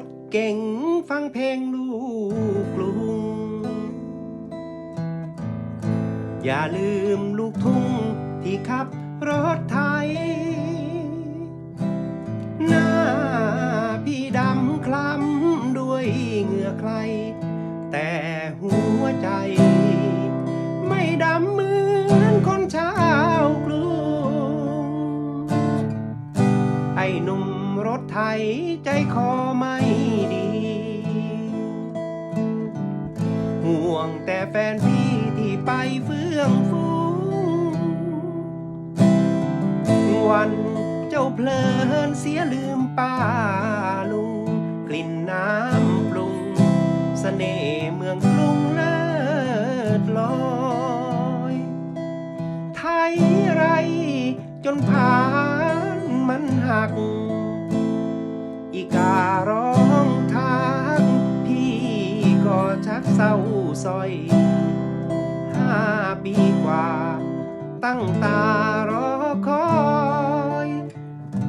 ถเก่งฟังเพลงลูกกรุง อย่าลืมลูกทุ่งที่ขับรถไทย หน้าพี่ดำคล้ำด้วยเหงื่อใคร แต่หัวใจ ไม่ดำเหมือนคนชาวกรุงไอ้หนุ่มรถไถใจคอ แฟนพี่ที่ไปเฟื่องฟูวันเจ้าเพลินเสียลืมป้าลุง กลิ่นน้ำปรุงเสน่ห์เมืองกรุงเลิศลอย ไทยไรจนผ่านมันหัก อีการ้อง เศร้าซอยห้าปีกว่า ตั้งตารอคอย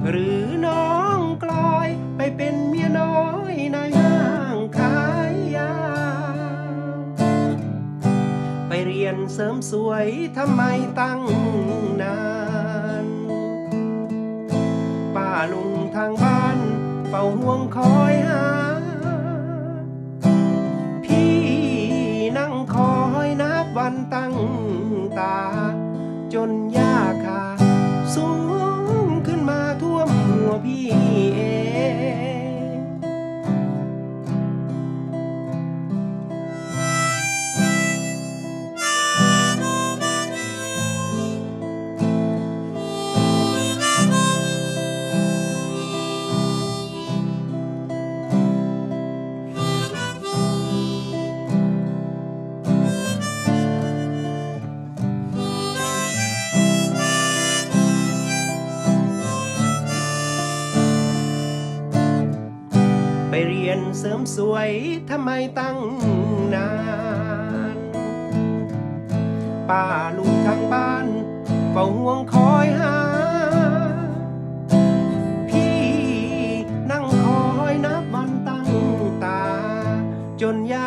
หรือน้องกลอยไปเป็นเมียน้อยในห้างขายยา ไปเรียนเสริมสวยทำไมตั้งนานป้าลุงทางบ้านเฝ้าห่วงคอยหา นับวันตั้งตา จนียนเสริมสวยทำไมตั้งนานป้าลุงทางบ้านเฝ้าห่วงคอยหา พี่นั่งคอยนับวันตั้งตา จนยา